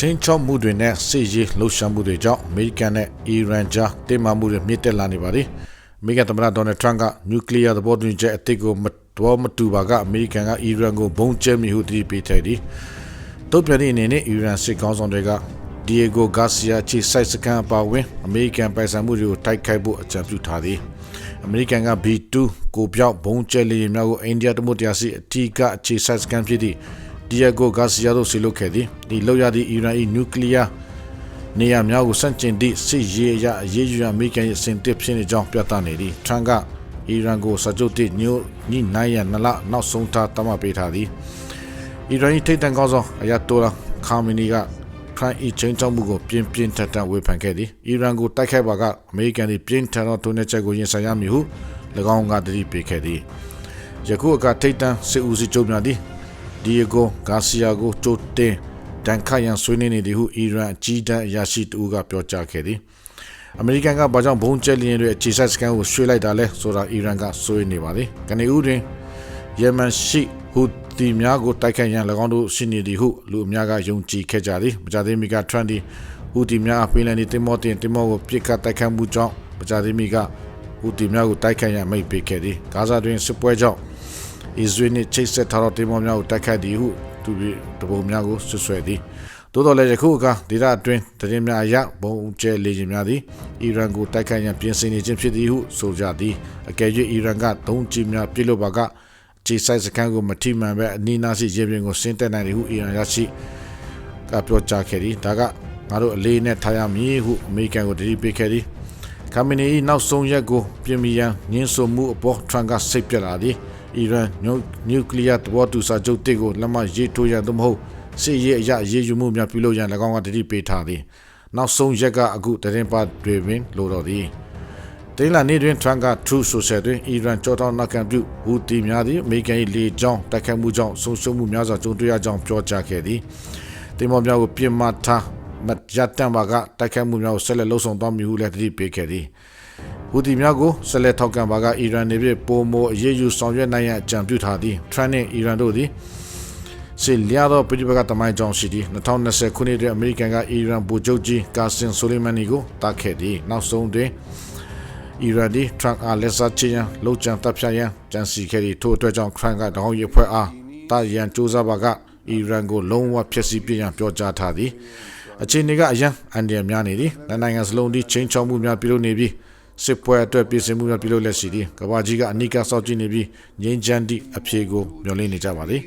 ချင်းချောက်မှုတွေနဲ့စစ်ရေးလှုပ်ရှားမှုတွေကြောင့်အမေရိကန်နဲ့အီရန်ကြားတင်းမာမှုတွေမြင့်တက်လာနေပါတယ်။အမေရိကန်သမ္မတဒေါ်နယ်ထရန့်ကနျူကလ িয়ার သဘောတူညီချက်အသစ်ကိုမတော်မတူပါကအမေရိကန်ကအီရန်ကိုဘုံကျဲမိဟုတတိပေးထားသည်။တုတ်ပြန်တဲ့အနေနဲ့အီရန်စစ်ကောင်းဆောင်တွေကဒီယေဂိုဂါစီယာချီစိုက်စကန်အပါဝင်အမေရိကန်ပိုင်ဆိုင်မှုတွေကိုတိုက်ခိုက်ဖို့အကြံပြုထားသည်။အမေရိကန်က B2 ကိုပြောက်ဘုံကျဲလေယာဉ်များကိုအိန္ဒိယတမတ်တရားစီအထီးကအခြေစိုက်စကန်ဖြစ်သည့် ဒီယေဂိုဂါစီယာတို့ဆီလုခဲ့သည်။ဒီလောက်ရသည့်အီရန်၏နျူကလ িয়ার နေရာများကိုစန့်ကျင်သည့်စစ်ရေးအရအရေးယူရအမေရိကန်ရဲ့အစဉ်တစ်ဖြစ်နေကြောင်းပြသနေသည်ထရန်ကအီရန်ကိုစကြုတ်တစ်ညိုညိနိုင်ရနလနောက်ဆုံးထားတမပေးထားသည်အီရန်၏ထိပ်တန်းကောင်းဆောင်အယာတိုလာခါမီနီကခရိုင်အချင်းချောင်းမှုကိုပြင်းပြင်းထန်ထန်ဝေဖန်ခဲ့သည်အီရန်ကိုတိုက်ခိုက်ပါကအမေရိကန်၏ပြင်းထန်သောထုံးတဲ့ချက်ကိုရင်ဆိုင်ရမည်ဟု၎င်းကတတိပေးခဲ့သည်ယခုအခါထိပ်တန်းစစ်ဦးစီးချုပ်များသည် ဒီယေဂိုဂါစီယာကိုကြိုတင်တန်ခတ်ရန်ဆွေးနွေးနေသည်ဟုအီရန်အကြီးတန်းအရာရှိတဦးကပြောကြားခဲ့သည်အမေရိကန်ကဘာကြောင့်ဘုံကျဲလျင်တွေအခြေစိုက်စကန်ကိုရွှေ့လိုက်တာလဲဆိုတာအီရန်ကဆွေးနေပါသည်ကနေဦးတွင်ယမန်ရှိဟူတီများကိုတိုက်ခိုက်ရန်၎င်းတို့ရှိနေသည်ဟုလူအများကယုံကြည်ခဲ့ကြသည်မကြသေးမီကထရန်ဒီဟူတီများအပိလန်ဒီတင်မောတင်တင်မောကိုပြစ်ခတ်တိုက်ခိုက်မှုကြောင့်မကြသေးမီကဟူတီများကိုတိုက်ခိုက်ရန်မိတ်ပေးခဲ့သည်ဂါဇာတွင်စစ်ပွဲကြောင့် အစ္စရေးနှင့်ချိတ်ဆက်ထားသောတင်မောများကိုတိုက်ခိုက်သည်ဟုသူတပုံများကိုဆွဆွဲသည်သို့တော်လည်းယခုအခါဒေသအတွင်းတရင်များအရဘုံကျဲလေရင်များသည်အီရန်ကိုတိုက်ခိုက်ရန်ပြင်ဆင်နေခြင်းဖြစ်သည်ဟုဆိုကြသည်အကယ်၍အီရန်ကဒုံးကျည်များပြစ်လို့ပါကခြေဆိုင်စခန်းကိုမထိမှန်ပဲအနီးနားရှိရေပြင်ကိုဆင်းသက်နိုင်တယ်ဟုအီရန်ရရှိကပြောကြားခဲ့သည်ဒါကငါတို့အလေးနဲ့ထားရမည်ဟုအမေရိကန်ကိုတတိပေးခဲ့သည် ကမ္မနီနောက်ဆုံးရက်ကိုပြင်မီရန်ညှင်းဆိုမှုအပေါ်ထရန်ကစိတ်ပြက်လာသည်အီရန်နျူကလ িয়ার သဘောတူစာချုပ်တစ်ကိုလက်မှတ်ရေးထိုးရန်သို့မဟုတ်စစ်ရေးအရရေးယူမှုများပြုလုပ်ရန်၎င်းကတတိပေးထားသည်နောက်ဆုံးရက်ကအခုတရင်ပါတွေပင်လိုတော်သည်တိလာနေတွင်ထရန်က True Social တွင်အီရန်ကြောတောင်းနောက်ခံပြုဟူတီများသည်အမေရိကန်၏လေကြောင်းတိုက်ခိုက်မှုကြောင့်ဆုံးရှုံးမှုများစွာကြုံတွေ့ရကြောင်းပြောကြားခဲ့သည်တင်မောများကိုပြစ်မှတ်ထား မရတန်ပါကတိုက်ခိုက်မှုများကိုဆက်လက်လှုပ်ဆောင်သွားမည်ဟုလည်းတတိပေးခဲ့သည်ဟူတီများကိုဆက်လက်ထောက်ခံပါကအီရန်နေပြည်ပိုမိုအရေးယူဆောင်ရွက်နိုင်ရန်အကြံပြုထားသည်ထရန်နှင့်အီရန်တို့သည်စီလျာသောပြည်ပကတမိုင်းကြောင့်ရှိသည်2020ခုနှစ်တွင်အမေရိကန်ကအီရန်ဗိုလ်ချုပ်ကြီးကာဆင်ဆိုလီမန်နီကိုတိုက်ခဲ့သည်နောက်ဆုံးတွင်အီရန်ဒီထရန့်အားလက်စားချရန်လှုပ်ကြံတပ်ဖြတ်ရန်ကြံစီခဲ့သည့်ထို့အတွက်ကြောင့်ခရန်ကတောင်းရဖွဲ့အားတာရန်စူးစမ်းပါကအီရန်ကိုလုံးဝဖျက်ဆီးပြရန်ပြောကြားထားသည် အခြေအနေကအရန်အန်ဒီယများနေသည်နိုင်ငံစလုံးဒီချင်းချောင်းမှုများပြုလုပ်နေပြီးစစ်ပွဲအတွက်ပြည်စင်မှုများပြုလုပ်လက်ရှိသည်ကဘာကြီးကအနိကစောင့်ကြည့်နေပြီးငြိမ်းချမ်းသည့်အဖြေကိုမျှော်လင့်နေကြပါသည်